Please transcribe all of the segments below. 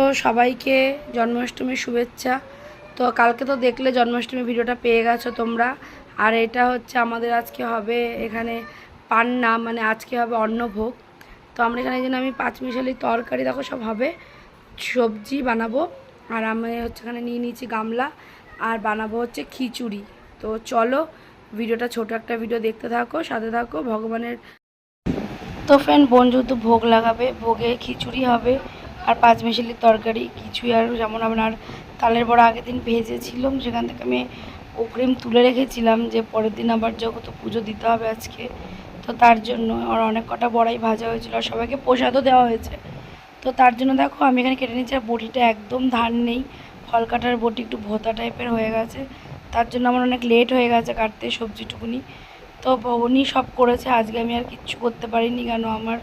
তো সবাইকে জন্মাষ্টমীর শুভেচ্ছা। তো কালকে তো দেখলে জন্মাষ্টমী ভিডিওটা পেয়ে গেছো তোমরা। আর এটা হচ্ছে আমাদের আজকে হবে এখানে পান্না মানে আজকে হবে অন্নভোগ। তো আমরা এখানে জন্য আমি পাঁচমিশালি তরকারি, দেখো সব হবে। সবজি বানাবো। আর আমি হচ্ছে এখানে নিয়ে নিয়েছি গামলা। আর বানাবো হচ্ছে খিচুড়ি। তো চলো ভিডিওটা ছোট একটা ভিডিও দেখতে থাকো, সাথে থাকো, ভগবানের তো ফ্রেন্ড বোন যেহেতু ভোগ লাগাবে, ভোগে খিচুড়ি হবে। আর পাঁচ মিশালির তরকারি কিছুই আর যেমন। আর তালের বড়া আগের দিন ভেজেছিলাম, সেখান থেকে আমি অগ্রিম তুলে রেখেছিলাম যে পরের দিন আবার যখন তো পুজো দিতে হবে আজকে, তো তার জন্য আর অনেক কটা বড়াই ভাজা হয়েছিল আর সবাইকে প্রসাদও দেওয়া হয়েছে তো তার জন্য দেখো আমি এখানে কেটে নিচ্ছি আর বটিটা একদম ধান নেই, ফল কাটার বটি একটু ভোতা টাইপের হয়ে গেছে, তার জন্য আমার অনেক লেট হয়ে গেছে কাটতে সবজিটুকুনি তো উনি সব করেছে, আজকে আমি আর কিচ্ছু করতে পারিনি কেন, আমার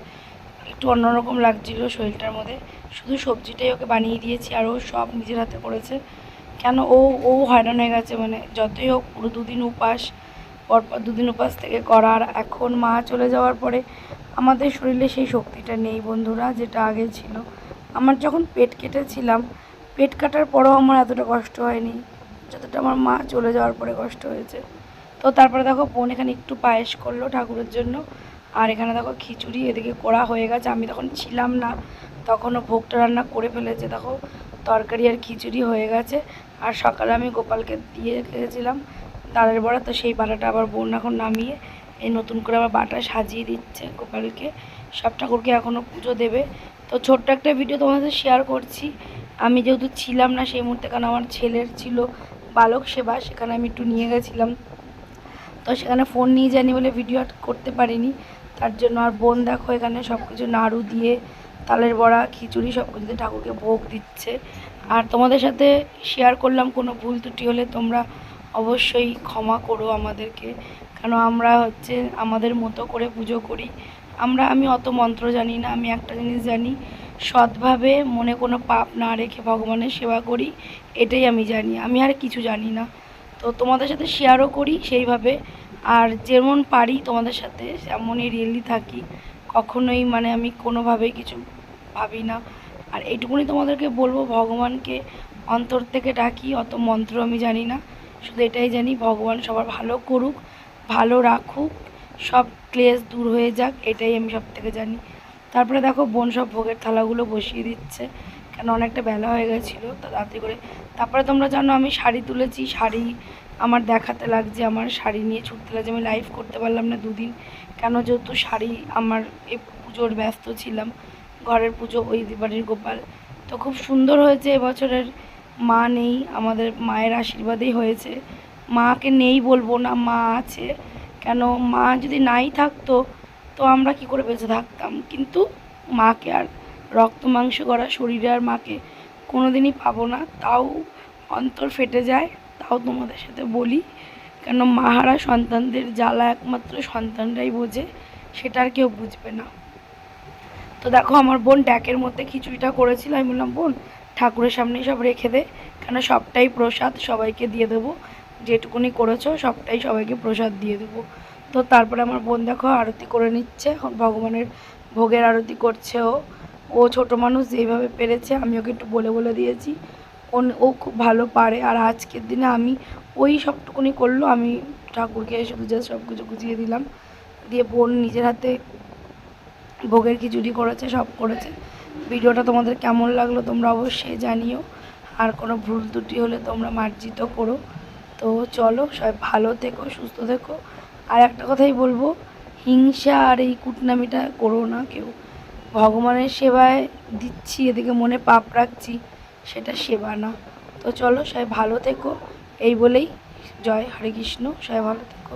একটু অন্যরকম লাগছিল শরীরটার মধ্যে শুধু সবজিটাই ওকে বানিয়ে দিয়েছি আর ও সব নিজের হাতে করেছে। কেন? ও ও হয়রান হয়ে গেছে মানে যতই হোক, পুরো দুদিন উপাস, পরপর দুদিন উপাস থেকে করার এখন মা চলে যাওয়ার পরে আমাদের শরীরে সেই শক্তিটা নেই বন্ধুরা, যেটা আগে ছিল। আমার যখন পেট কেটেছিলাম, পেট কাটার পরেও আমার এতটা কষ্ট হয়নি, যতটা আমার মা চলে যাওয়ার পরে কষ্ট হয়েছে। তো তারপরে দেখো, বোন এখানে একটু পায়েস করল ঠাকুরের জন্য। আর এখানে দেখো খিচুড়ি, এদিকে করা হয়ে গেছে। আমি তখন ছিলাম না তখনও ভোগটা রান্না করে ফেলেছে। দেখো, তরকারি আর খিচুড়ি হয়ে গেছে। আর সকালে আমি গোপালকে দিয়ে রেখেছিলাম তালের বড়া, তো সেই বাটাটা আবার বোন এখন নামিয়ে এই নতুন করে আবার বাটা সাজিয়ে দিচ্ছে গোপালকে। সব ঠাকুরকে এখনও পুজো দেবে। তো ছোট্ট একটা ভিডিও তোমাদের শেয়ার করছি। আমি যেহেতু ছিলাম না সেই মুহূর্তে, কারণ আমার ছেলের ছিল বালক সেবা, সেখানে আমি একটু নিয়ে গেছিলাম। তো সেখানে ফোন নিয়ে যায়নি বলে ভিডিও করতে পারিনি। তার জন্য আর বোন দেখো এখানে সব কিছু নাড়ু দিয়ে তালের বড়া, খিচুড়ি, সব কিছু দিয়ে ঠাকুরকে ভোগ দিচ্ছে। আর তোমাদের সাথে শেয়ার করলাম কোনো ভুল ত্রুটি হলে তোমরা অবশ্যই ক্ষমা করো আমাদেরকে। কেন আমরা হচ্ছে আমাদের মতো করে পুজো করি। আমরা, আমি অত মন্ত্র জানি না, আমি একটা জিনিস জানি, সৎভাবে মনে কোনো পাপ না রেখে ভগবানের সেবা করি, এটাই আমি জানি। আমি আর কিছু জানি না। তো তোমাদের সাথে শেয়ারও করি সেইভাবে। আর যেমন পারি তোমাদের সাথে, তেমনই রিয়েলি থাকি। কখনোই মানে আমি কোনোভাবেই কিছু ভাবি না। আর এইটুকুনি তোমাদেরকে বলব, ভগবানকে অন্তর থেকে ডাকি, অত মন্ত্র আমি জানি না। শুধু এটাই জানি, ভগবান সবার ভালো করুক, ভালো রাখুক, সব ক্লেশ দূর হয়ে যাক, এটাই আমি সব থেকে জানি। তারপরে দেখো, বোন সব ভোগের থালাগুলো বসিয়ে দিচ্ছে। কেন অনেকটা বেলা হয়ে গেছিল, তো তাড়াতাড়ি করে, তারপরে তোমরা জানো আমি শাড়ি তুলেছি, শাড়ি আমার দেখাতে লাগছে, আমার শাড়ি নিয়ে ছুটতে লাগছে, আমি লাইভ করতে পারলাম না দুদিন, কেন যেহেতু শাড়ি আমার এই পুজোর ব্যস্ত ছিলাম, ঘরের পুজো ওই বাড়ির গোপাল, তো খুব সুন্দর হয়েছে এবছরের, মা নেই, আমাদের মায়ের আশীর্বাদেই হয়েছে, মাকে নেই বলব না, মা আছে, কেন মা যদি নাই থাকতো, তো আমরা কি করে বেঁচে থাকতাম, কিন্তু মাকে আর রক্ত মাংস করা শরীরে আর মাকে কোনো দিনই পাবো না। তাও অন্তর ফেটে যায়, তাও তোমাদের সাথে বলি। কেন মাহারা সন্তানদের জ্বালা একমাত্র সন্তানরাই বোঝে, সেটা আর কেউ বুঝবে না। তো দেখো, আমার বোন ড্যাকের মধ্যে খিচুড়িটা করেছিল। আমি বললাম, বোন, ঠাকুরের সামনেই সব রেখে দে। কেন সবটাই প্রসাদ সবাইকে দিয়ে দেবো। যেটুকুনি করেছ, সবটাই সবাইকে প্রসাদ দিয়ে দেবো। তো তারপরে আমার বোন দেখো, আরতি করে নিচ্ছে। ভগবানের ভোগের আরতি করছে ও। ও ছোটো মানুষ যেভাবে পেরেছে, আমি ওকে একটু বলে বলে দিয়েছি। ও ও খুব ভালো পারে, আর আজকের দিনে আমি ওই সবটুকুনি করল, আমি ঠাকুরকে শুধু জাস্ট সব কিছু গুছিয়ে দিলাম। দিয়ে বোন নিজের হাতে ভোগের খিচুড়ি করেছে, সব করেছে। ভিডিওটা তোমাদের কেমন লাগল তোমরা অবশ্যই জানিও। আর কোনো ভুল ত্রুটি হলে তোমরা মার্জিত করো। তো চলো, সবাই ভালো থেকো, সুস্থ থেকো। আর একটা কথাই বলব, হিংসা আর এই কুটনামিটা করো না কেউ। ভগবানের সেবায় দিচ্ছি, এদিকে মনে পাপ রাখছি, সেটা সেবা না। তো চলো সবাই ভালো থেকো, এই বলেই জয় হরে কৃষ্ণ, সবাই ভালো থেকো।